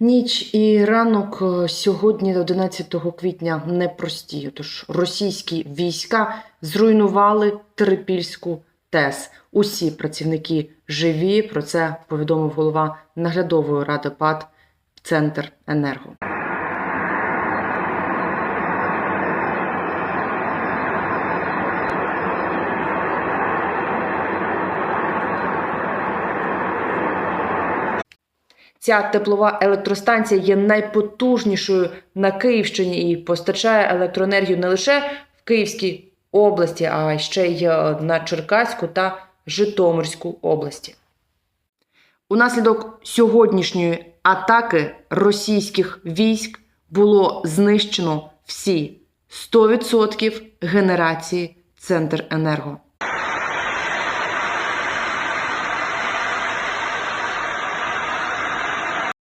Ніч і ранок е, сьогодні, 11 квітня, непрості. Тож російські війська зруйнували Терепільську ТЕС. Усі працівники живі. Про це повідомив голова наглядової ради ПАД Центр Енерго. Ця теплова електростанція є найпотужнішою на Київщині і постачає електроенергію не лише в Київській області, а ще й е, на Черкаську та Житомирську області. Унаслідок сьогоднішньої атаки російських військ було знищено всі 100% генерації Центр Енерго.